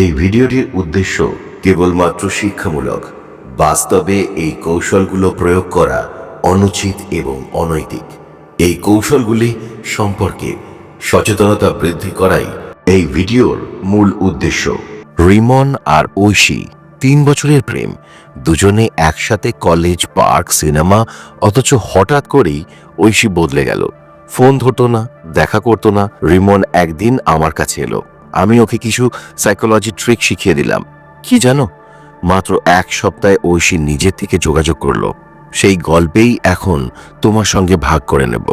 এই ভিডিওটির উদ্দেশ্য কেবলমাত্র শিক্ষামূলক। বাস্তবে এই কৌশলগুলো প্রয়োগ করা অনুচিত এবং অনৈতিক। এই কৌশলগুলি সম্পর্কে সচেতনতা বৃদ্ধি করাই এই ভিডিওর মূল উদ্দেশ্য। রিমন আর ঐশী তিন বছরের প্রেম, দুজনে একসাথে কলেজ, পার্ক, সিনেমা, অথচ হঠাৎ করেই ঐশী বদলে গেল। ফোন ধরতো না, দেখা করতো না, রিমন একদিন আমার কাছে এলো। আমি ওকে কিছু সাইকোলজি ট্রিক শিখিয়ে দিলাম। কি জানো? মাত্র এক সপ্তাহে ঐশী নিজের থেকে যোগাযোগ করল। সেই গল্পেই এখন তোমার সঙ্গে ভাগ করে নেব।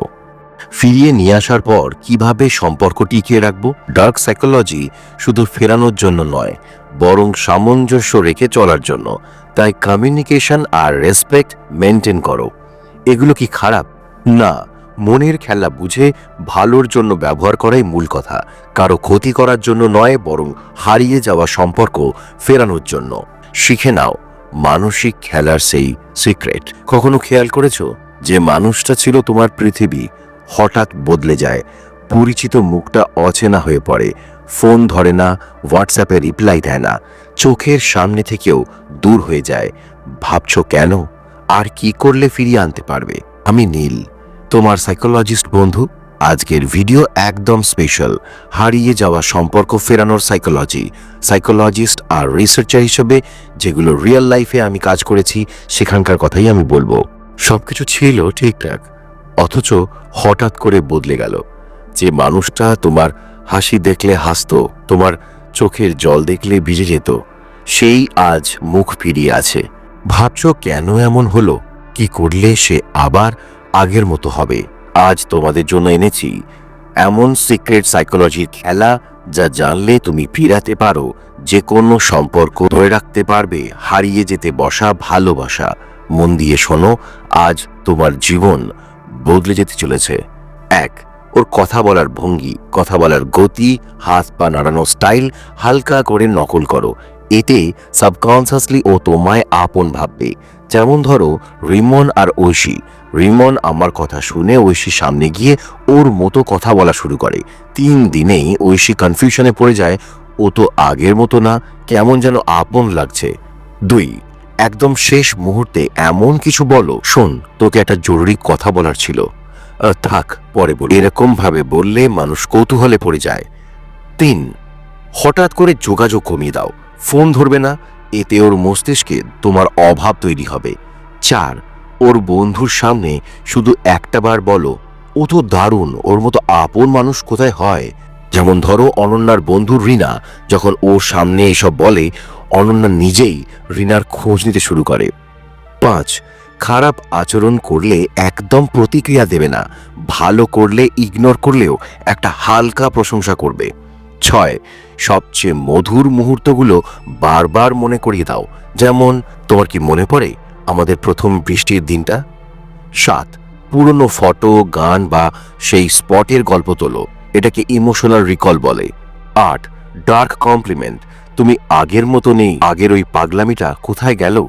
ফিরিয়ে নিয়ে আসার পর কীভাবে সম্পর্ক টিকিয়ে রাখব? ডার্ক সাইকোলজি শুধু ফেরানোর জন্য নয়, বরং সামঞ্জস্য রেখে চলার জন্য। তাই কমিউনিকেশন আর রেসপেক্ট মেনটেন করো। এগুলো কি খারাপ? না মনের খেলা বুঝে ভালোর জন্য ব্যবহার করাই মূল কথা। কারও ক্ষতি করার জন্য নয়, বরং হারিয়ে যাওয়া সম্পর্ক ফেরানোর জন্য। শিখে নাও, মানসিক খেলার সেই সিক্রেট কখনো খেয়াল করেছ? যে মানুষটা ছিল তোমার পৃথিবী, হঠাৎ বদলে যায়। পরিচিত মুখটা অচেনা হয়ে পড়ে। ফোন ধরে না, হোয়াটসঅ্যাপে রিপ্লাই দেয় না। চোখের সামনে থেকেও দূর হয়ে যায়। ভাবছ কেন? আর কি করলে ফিরিয়ে আনতে পারবে? আমি নীল। তোমার সাইকোলজিস্ট বন্ধু, আজকের ভিডিও একদম স্পেশাল। হারিয়ে যাওয়া সম্পর্ক ফেরানোর সাইকোলজি। সাইকোলজিস্ট আর রিসার্চার হিসেবে যেগুলো রিয়েল লাইফে আমি কাজ করেছি, সেখানকার কথাই আমি বলব। সবকিছু ছিল ঠিকঠাক, অথচ হঠাৎ করে বদলে গেল। যে মানুষটা তোমার হাসি দেখলে হাসতো, তোমার চোখের জল দেখলে ভিজে যেত, সেই আজ মুখ ফিরিয়ে আছে। ভাবছ কেন এমন হলো? কি করলে সে আবার আগের মতো হবে। আজ তোমাদের জন্য এনেছি এমন সিক্রেট সাইকোলজির খেলা যা জানলে তুমি ফিরাতে পারো। যে কোনো সম্পর্ক ধরে রাখতে পারবে, হারিয়ে যেতে বসা, ভালোবাসা। মন দিয়ে শোনো, আজ তোমার জীবন বদলে যেতে চলেছে। এক, ওর কথা বলার ভঙ্গি, কথা বলার গতি, হাত পা নাড়ানো স্টাইল হালকা করে নকল করো। এতে সাবকনসিয়াসলি ও তোমায় আপন ভাববে। যেমন ধরো, রিমন আর ঐশী। রিমন আমার কথা শুনে ঐশী সামনে গিয়ে ওর মতো কথা বলা শুরু করে। তিন দিনেই ঐশী কনফিউশনে পড়ে যায়, ও তো আগের মতো না, কেমন যেন আপন লাগছে। দুই, একদম শেষ মুহূর্তে এমন কিছু বলো। শোন, তোকে একটা জরুরি কথা বলার ছিল। থাক, পরে বলি। এরকম ভাবে বললে মানুষ কৌতূহলে পড়ে যায়। তিন, হঠাৎ করে যোগাযোগ কমিয়ে দাও। ফোন ধরবে না, এতে ওর মস্তিষ্কে তোমার অভাব তৈরি হবে। চার, ওর বন্ধুর সামনে শুধু একটা বার বলো, ও তো দারুণ, ওর মতো আপন মানুষ কোথায় হয়? যেমন ধরো অনন্যার বন্ধু রিনা, যখন ওর সামনে এসব বলে, অনন্যা নিজেই রিনার খোঁজ নিতে শুরু করে। পাঁচ, খারাপ আচরণ করলে একদম প্রতিক্রিয়া দেবে না, ভালো করলে ইগনোর করলেও একটা হালকা প্রশংসা করবে। ছয়। সবচেয়ে মধুর মুহূর্তগুলো বারবার মনে করিয়ে দাও। যেমন, তোমার কি মনে পড়ে আমাদের প্রথম বৃষ্টির দিনটা? সাত। পুরনো ফটো, গান বা সেই স্পটের গল্প তোলো। এটাকে ইমোশনাল রিকল বলে। আট। Dark compliment. তুমি আগের মতো নেই। আগের ওই পাগলামিটা কোথায় গেল?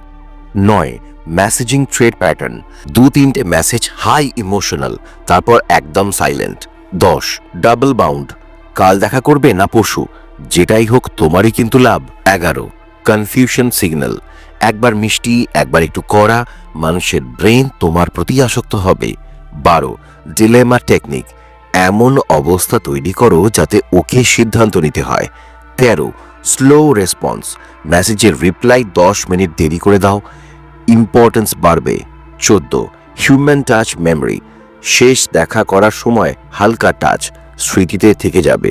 নয়। Messaging trade pattern. দু তিনটে মেসেজ হাই ইমোশনাল, তারপর একদম সাইলেন্ট। দশ। Double bound. কাল দেখা করবে না পশু যেটাই হোক, তোমারই কিন্তু লাভ। এগারো। কনফিউশন সিগন্যাল একবার মিষ্টি, একবার একটু কড়া, মানুষের ব্রেন তোমার প্রতি আসক্ত হবে। বারো। ডিলেমা টেকনিক এমন অবস্থা তৈরি করো যাতে ওকে সিদ্ধান্ত নিতে হয়। তেরো। স্লো রেসপন্স মেসেজের রিপ্লাই দশ মিনিট দেরি করে দাও। ইম্পর্টেন্স বাড়বে। চোদ্দ। হিউম্যান টাচ মেমরি শেষ দেখা করার সময় হালকা টাচ স্মৃতিতে থেকে যাবে।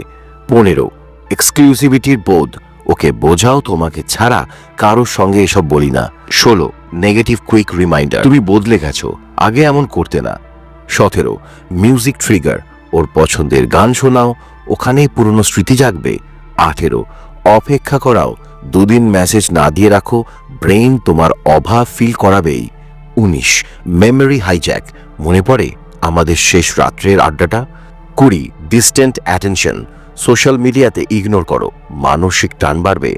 পনেরো এক্সক্লুসিভিটির বোধ। ওকে বোঝাও তোমাকে ছাড়া কারোর সঙ্গে এসব বলি না। ষোলো নেগেটিভ কুইক রিমাইন্ডার তুমি বদলে গেছো, আগে এমন করতে না। সতেরো মিউজিক ট্রিগার ওর পছন্দের গান শোনাও ওখানেই পুরনো স্মৃতি জাগবে। আঠেরো, অপেক্ষা করাও, দুদিন মেসেজ না দিয়ে রাখো ব্রেন তোমার অভাব ফিল করাবেই। উনিশ মেমরি হাইজ্যাক মনে পড়ে আমাদের শেষ রাত্রের আড্ডাটা? কুড়ি ডিস্টেন্ট অ্যাটেনশন সোশ্যাল মিডিয়াতে ইগনোর করো, মানসিক টান বাড়বে।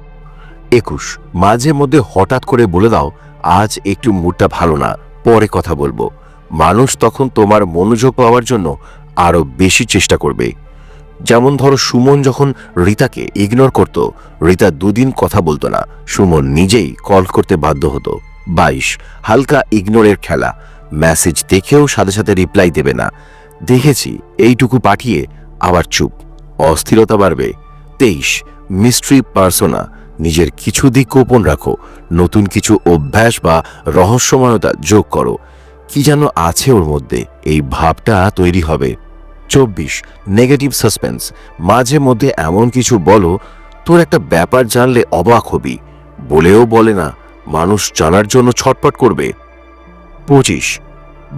একুশ, মাঝে মধ্যে হঠাৎ করে বলে দাও, আজ একটু মুডটা ভালো না, পরে কথা বলব। মানুষ তখন তোমার মনোযোগ পাওয়ার জন্য আরও বেশি চেষ্টা করবে। যেমন ধরো, সুমন যখন রিতাকে ইগনোর করত, রিতা দুদিন কথা বলতো না, সুমন নিজেই কল করতে বাধ্য হতো। বাইশ, হালকা ইগনোরের খেলা মেসেজ দেখেও সাথে সাথে রিপ্লাই দেবে না। দেখেছি, এইটুকু পাঠিয়ে আবার চুপ। অস্থিরতা বাড়বে। তেইশ মিস্ট্রি পার্সোনা নিজের কিছু দিক গোপন রাখো। নতুন কিছু অভ্যাস বা রহস্যময়তা যোগ করো। কি যেন আছে ওর মধ্যে, এই ভাবটা তৈরি হবে। চব্বিশ নেগেটিভ সাসপেন্স মাঝে মধ্যে এমন কিছু বলো, তোর একটা ব্যাপার জানলে অবাক হবি। বলেও বলে না, মানুষ জানার জন্য ছটপট করবে। পঁচিশ,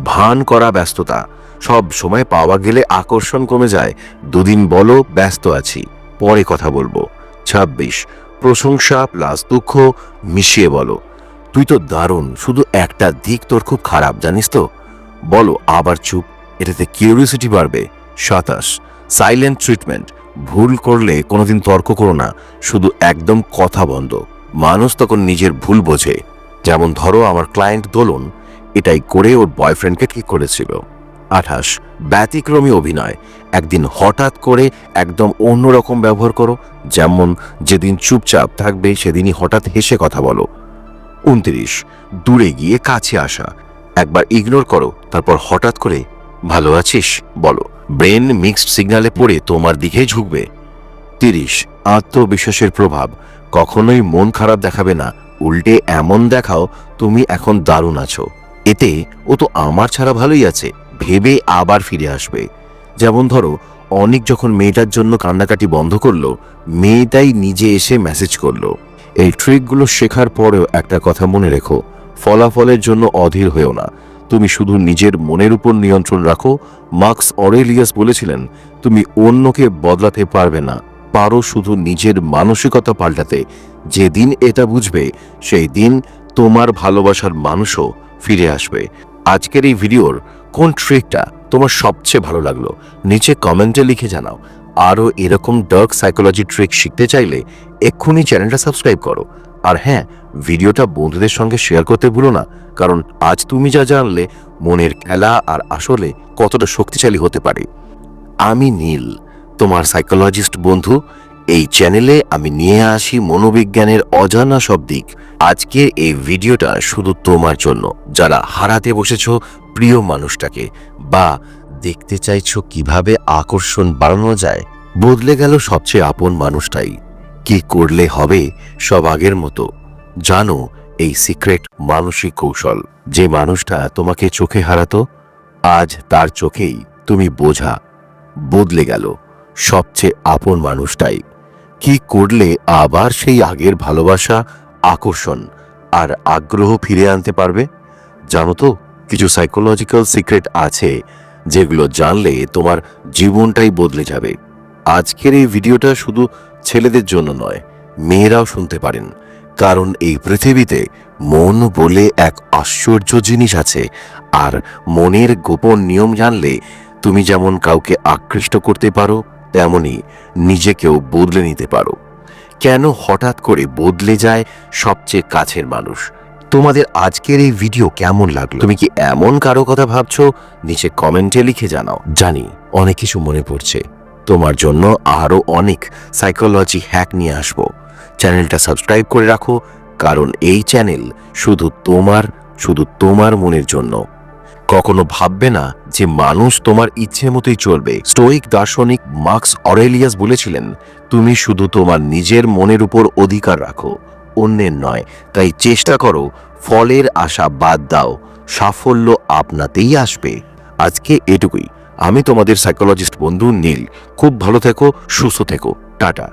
ভান করা ব্যস্ততা সব সময় পাওয়া গেলে আকর্ষণ কমে যায়। দুদিন বলো, ব্যস্ত আছি। পরে কথা বলব। ২৬ প্রশংসা প্লাস দুঃখ মিশিয়ে বলো। তুই তো দারুণ, শুধু একটা দিক তোর খুব খারাপ, জানিস তো? বলো, আবার চুপ, এটাতে কিউরিয়াসিটি বাড়বে। সাতাশ সাইলেন্ট ট্রিটমেন্ট ভুল করলে কোনোদিন তর্ক করো না, শুধু একদম কথা বন্ধ। মানুষ তখন নিজের ভুল বোঝে। যেমন ধরো, আমার ক্লায়েন্ট দোলন, এটাই করে ওর বয়ফ্রেন্ডকে ঠিক করেছিল। আঠাশ। ব্যতিক্রমী অভিনয়। একদিন হঠাৎ করে একদম অন্যরকম ব্যবহার করো, যেমন যেদিন চুপচাপ থাকবে সেদিনই হঠাৎ হেসে কথা বলো। উনত্রিশ। দূরে গিয়ে কাছে আসা। একবার ইগনোর করো, তারপর হঠাৎ করে, ভালো আছিস? বলো। ব্রেন মিক্সড সিগনালে পড়ে তোমার দিকেই ঝুঁকবে। তিরিশ। আত্মবিশ্বাসের প্রভাব। কখনোই মন খারাপ দেখাবে না। উল্টে এমন দেখাও, তুমি এখন দারুণ আছো। এতে ও তো আমার ছাড়া ভালোই আছে। ভেবে আবার ফিরে আসবে। যেমন ধরো, অনেক যখন মেয়েটার জন্য কান্নাকাটি বন্ধ করল, মেয়েটাই নিজে এসে মেসেজ করল। এই ট্রিকগুলো শেখার পরেও একটা কথা মনে রেখো, ফলাফলের জন্য অধীর হয়েও না। তুমি শুধু নিজের মনের উপর নিয়ন্ত্রণ রাখো। মার্কস অরেলিয়াস বলেছিলেন, তুমি অন্যকে বদলাতে পারবে না। পারো শুধু নিজের মানসিকতা পাল্টাতে। যেদিন এটা বুঝবে, সেই দিন তোমার ভালোবাসার মানুষও ফিরে আসবে। আজকের এই ভিডিওর কোন ট্রিকটা তোমার সবচেয়ে ভালো লাগল? নিচে কমেন্টে লিখে জানাও। আরও এরকম ডার্ক সাইকোলজি ট্রিক শিখতে চাইলে এক্ষুনি চ্যানেলটা সাবস্ক্রাইব করো। আর হ্যাঁ ভিডিওটা বন্ধুদের সঙ্গে শেয়ার করতে ভুলো না, কারণ আজ তুমি যা জানলে, মনের খেলা আর আসলে কতটা শক্তিশালী হতে পারে। আমি নীল, তোমার সাইকোলজিস্ট বন্ধু। এই চ্যানেলে আমি নিয়ে আসি মনোবিজ্ঞানের অজানা সব দিক। আজকের এই ভিডিওটা শুধু তোমার জন্য। যারা হারাতে বসেছ প্রিয় মানুষটাকে বা দেখতে চাইছ কীভাবে আকর্ষণ বাড়ানো যায়, বদলে গেল সবচেয়ে আপন মানুষটাই। কি করলে হবে সব আগের মতো? জানো এই সিক্রেট মানসিক কৌশল। যে মানুষটা তোমাকে চোখে হারাতো, আজ তার চোখেই তুমি বোঝা। বদলে গেল সবচেয়ে আপন মানুষটাই। কি করলে আবার সেই আগের ভালোবাসা, আকর্ষণ আর আগ্রহ ফিরে আনতে পারবে? জানো তো, কিছু সাইকোলজিক্যাল সিক্রেট আছে যেগুলো জানলে তোমার জীবনটাই বদলে যাবে। আজকের এই ভিডিওটা শুধু ছেলেদের জন্য নয়, মেয়েরাও শুনতে পারেন। কারণ এই পৃথিবীতে মন বলে এক আশ্চর্য জিনিস আছে আর মনের গোপন নিয়ম জানলে তুমি যেমন কাউকে আকৃষ্ট করতে পারো তেমনি নিজেকেও বদলে নিতে পারো। কেন হঠাৎ করে বদলে যায় সবচেয়ে কাছের মানুষ? তোমাদের আজকের এই ভিডিও কেমন লাগল? তুমি কি এমন কারও কথা ভাবছ? নিচে কমেন্টে লিখে জানাও। জানি, অনেক কিছু মনে পড়ছে। তোমার জন্য আরও অনেক সাইকোলজি হ্যাক নিয়ে আসব। চ্যানেলটা সাবস্ক্রাইব করে রাখো, কারণ এই চ্যানেল শুধু তোমার শুধু তোমার মনের জন্য। কখনো ভাববে না যে মানুষ তোমার ইচ্ছে মতোই চলবে। স্টোইক দার্শনিক মার্কস অরেলিয়াস বলেছিলেন, তুমি শুধু তোমার নিজের মনের উপর অধিকার রাখো, অন্যের নয়। তাই চেষ্টা করো, ফলের আশা বাদ দাও, সাফল্য আপনাতেই আসবে। আজকে এটুকুই। আমি তোমাদের সাইকোলজিস্ট বন্ধু নীল। খুব ভালো থেকো, সুস্থ থেকো। টাটা।